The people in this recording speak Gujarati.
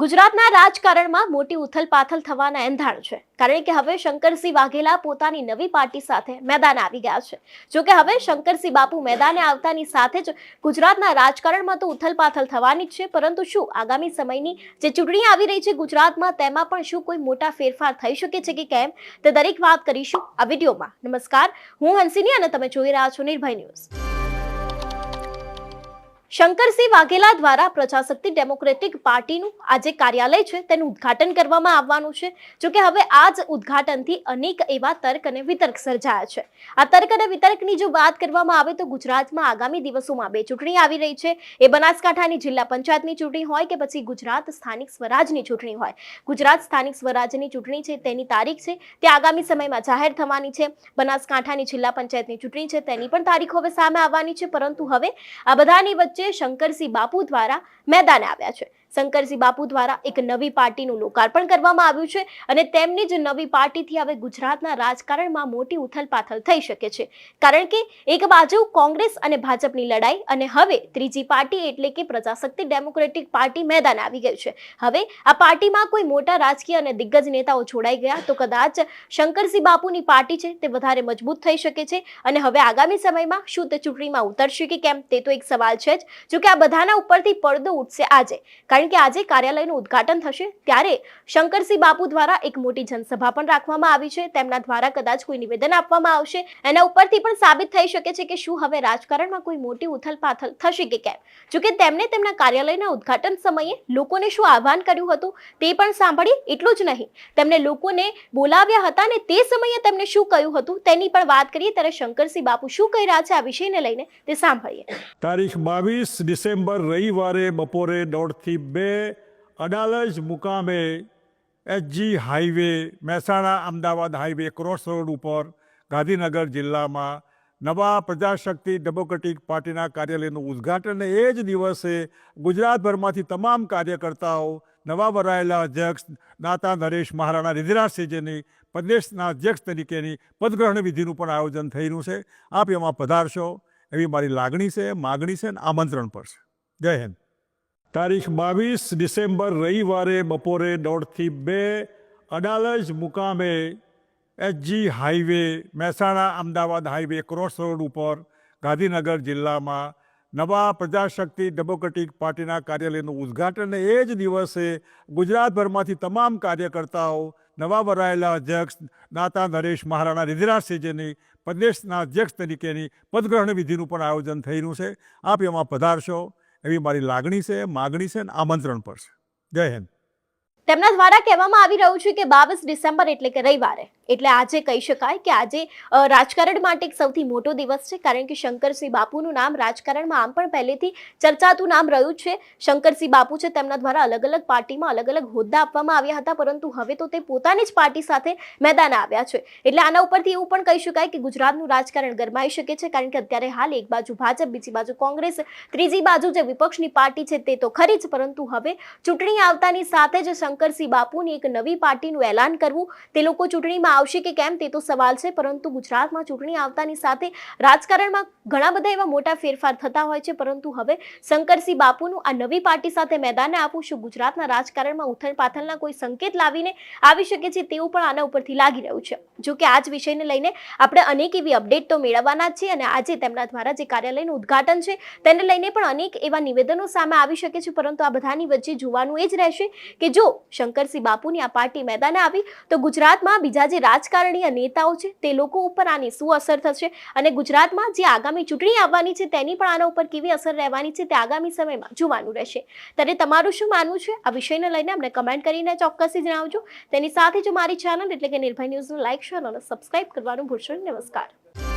ગુજરાતના રાજકારણમાં મોટી ઉથલપાથલ થવાના એંધાણ છે. કારણ કે હવે શંકરસિંહ વાઘેલા પોતાની નવી પાર્ટી સાથે મેદાન આવી ગયા છે. જો કે હવે શંકરસિંહ બાપુ મેદાને આવતાની સાથે જ ગુજરાતના રાજકારણમાં તો ઉથલપાથલ થવાની જ છે. પરંતુ શું આગામી સમયની જે ચૂંટણી આવી રહી છે ગુજરાતમાં, તેમાં પણ શું કોઈ મોટા ફેરફાર થઈ શકે છે કે કેમ? તે દરેક વાત કરીશું આ વિડીયોમાં. નમસ્કાર. હું હંસિની અને તમે જોઈ રહ્યા છો નિર્ભય ન્યૂઝ. શંકરસિંહ વાઘેલા દ્વારા પ્રજાશક્તિ ડેમોક્રેટિક પાર્ટીનું આજે કાર્યાલય છે, તેનું ઉદ્ઘાટન કરવામાં આવવાનું છે. જો કે હવે આ જ ઉદ્ઘાટનથી અનેક એવા તર્ક અને વિતર્ક સર્જાયા છે. આ તર્ક અને વિતર્કની જો વાત કરવામાં આવે તો ગુજરાતમાં આગામી દિવસોમાં બે ચૂંટણી આવી રહી છે. એ બનાસકાંઠાની જિલ્લા પંચાયતની ચૂંટણી હોય કે પછી ગુજરાત સ્થાનિક સ્વરાજની ચૂંટણી હોય. ગુજરાત સ્થાનિક સ્વરાજની ચૂંટણી છે, તેની તારીખ છે, તે આગામી સમયમાં જાહેર થવાની છે. બનાસકાંઠાની જિલ્લા પંચાયતની ચૂંટણી છે, તેની પણ તારીખ હવે સામે આવવાની છે. પરંતુ હવે આ બધાની વચ્ચે શંકરસિંહ બાપુ દ્વારા મેદાને આવ્યા છે. શંકરસિંહ બાપુ દ્વારા એક નવી પાર્ટીનું લોકાર્પણ કરવામાં આવ્યું છે અને તેમની જ નવી પાર્ટીથી હવે ગુજરાતના રાજકારણમાં મોટી ઉથલપાથલ થઈ શકે છે. કારણ કે એક બાજુ કોંગ્રેસ અને ભાજપની લડાઈ અને હવે ત્રીજી પાર્ટી એટલે કે પ્રજાશક્તિ ડેમોક્રેટિક પાર્ટી મેદાન આવી ગઈ છે. હવે આ પાર્ટીમાં કોઈ મોટા રાજકીય અને દિગ્ગજ નેતાઓ જોડાઈ ગયા તો કદાચ શંકરસિંહ બાપુની પાર્ટી છે તે વધારે મજબૂત થઈ શકે છે. અને હવે આગામી સમયમાં શું તે ચૂંટણીમાં ઉતરશે કે કેમ તે તો એક સવાલ છે જ. જોકે આ બધાના ઉપરથી પડદો ઉઠશે આજે. કારણ કે આજે કાર્યાલયનું ઉદ્ઘાટન થશે, ત્યારે શંકરસિંહ બાપુ દ્વારા એક મોટી જનસભા પણ રાખવામાં આવી છે. તેમના દ્વારા કદાચ કોઈ નિવેદન આપવામાં આવશે. એના ઉપરથી પણ સાબિત થઈ શકે છે કે શું હવે રાજકારણમાં કોઈ મોટી ઉથલપાથલ થશે કે કેમ? જોકે તેમણે તેમના કાર્યાલયના ઉદ્ઘાટન સમયે લોકોને શું આહવાન કર્યું હતું તે પણ સાંભળી એટલું જ નહીં. તેમણે લોકોને બોલાવ્યા હતા અને તે સમયે તેમને શું કહ્યું હતું તેની પણ વાત કરીએ, ત્યારે શંકરસિંહ બાપુ શું કહી રહ્યા છે આ વિષયને લઈને તે સાંભળીએ. તારીખ બાવીસ ડિસેમ્બર રવિવારે બપોરે દોઢથી બે અડાલજ મુકામે H G highway, Mehsana Ahmedabad highway, cross road ઉપર ગાંધીનગર જિલ્લામાં નવા પ્રજાશક્તિ ડેમોક્રેટિક પાર્ટીના કાર્યાલયનું ઉદ્ઘાટન. એ જ દિવસે ગુજરાતભરમાંથી તમામ કાર્યકર્તાઓ, નવા વરાયેલા અધ્યક્ષ દાતા નરેશ મહારાણા રિધિરાજસિંહજીની પ્રદેશના અધ્યક્ષ તરીકેની પદગ્રહણ વિધિનું પણ આયોજન થઈ છે. આપ એમાં પધારશો. એવી મારી લાગણી છે, માગણી છે અને આમંત્રણ પર છે. જય હિન્દ. તારીખ બાવીસ ડિસેમ્બર રવિવારે બપોરે દોઢથી બે અડાલજ મુકામે H G highway Mehsana Ahmedabad highway cross road ઉપર ગાંધીનગર જિલ્લામાં નવા પ્રજાશક્તિ ડેમોક્રેટિક પાર્ટીના કાર્યાલયનું ઉદ્ઘાટન. એ જ દિવસે ગુજરાતભરમાંથી તમામ કાર્યકર્તાઓ, નવા વરાયેલા અધ્યક્ષ દાતા નરેશ મહારાણા રિધિરાજસિંહજીની પ્રદેશના અધ્યક્ષ તરીકેની પદગ્રહણ વિધિનું પણ આયોજન થઈ છે. આપ એમાં પધારશો. એવી મારી લાગણી છે, માગણી છે અને આમંત્રણ પર છે. જય હિન્દ. તેમના દ્વારા કહેવામાં આવી રહ્યું છે કે બાવીસ ડિસેમ્બર એટલે કે રવિવારે. એટલે આજે કહી શકાય કે આજે રાજકારણ માટે એક સૌથી મોટો દિવસ છે, કારણ કે શંકરસિંહ બાપુનું નામ રાજકારણમાં આમ પણ પહેલેથી ચર્ચાતું નામ રહ્યું છે. શંકરસિંહ બાપુ છે તેમના દ્વારા અલગ અલગ પાર્ટીમાં અલગ અલગ હોદ્દા આપવામાં આવ્યા હતા, પરંતુ હવે તો તે પોતાની જ પાર્ટી સાથે મેદાન આવ્યા છે. એટલે આના ઉપરથી એવું પણ કહી શકાય કે ગુજરાતનું રાજકારણ ગરમાઈ શકે છે, કારણ કે અત્યારે હાલ એક બાજુ ભાજપ, બીજી બાજુ કોંગ્રેસ, ત્રીજી બાજુ જે વિપક્ષની પાર્ટી છે તે તો ખરી જ, પરંતુ હવે ચૂંટણી આવતાની સાથે જ શંકરસિંહ બાપુની એક નવી પાર્ટીનું એલાન કરવું, તે લોકો ચૂંટણીમાં આવશે કે કેમ તે તો સવાલ છે, પરંતુ ગુજરાતમાં ચૂંટણી આવતાની સાથે રાજકારણમાં ઘણા બધા એવા મોટા ફેરફાર થતા હોય છે, પરંતુ હવે શંકરસિંહ બાપુનું આ નવી પાર્ટી સાથે મેદાને આપું શું ગુજરાતના રાજકારણમાં ઉથલ પાથલના કોઈ સંકેત લાવીને આવી શકે છે તેવું પણ આના ઉપરથી લાગી રહ્યું છે. જો કે આ જ વિષયને લઈને આપણે અનેક એવી અપડેટ તો મેળવવાના જ છે અને આજે તેમના દ્વારા જે કાર્યાલયનું ઉદ્ઘાટન છે, તેને લઈને પણ અનેક એવા નિવેદનો સામે આવી શકે છે, પરંતુ આ બધાની વચ્ચે જોવાનું એ જ રહેશે કે જો શંકરસિંહ બાપુની આ પાર્ટી મેદાને આવી, તો ગુજરાતમાં બીજા જે રાજકારણીય નેતાઓ છે, તે લોકો ઉપર આની શું અસર થશે? અને ગુજરાતમાં જે આગામી ચૂંટણી આવવાની છે, તેની પણ આના ઉપર કેવી અસર રહેવાની છે, તે આગામી સમયમાં જોવાનું રહેશે. ત્યારે તમારું શું માનવું છે? આ વિષયને લઈને અમને કમેન્ટ કરીને ચોક્કસથી જણાવજો. તેની સાથે જો મારી ચેનલ એટલે કે નિર્ભય ન્યૂઝનું લાઇક શેર અને સબસ્ક્રાઇબ કરવાનું ભૂલશો નમસ્કાર.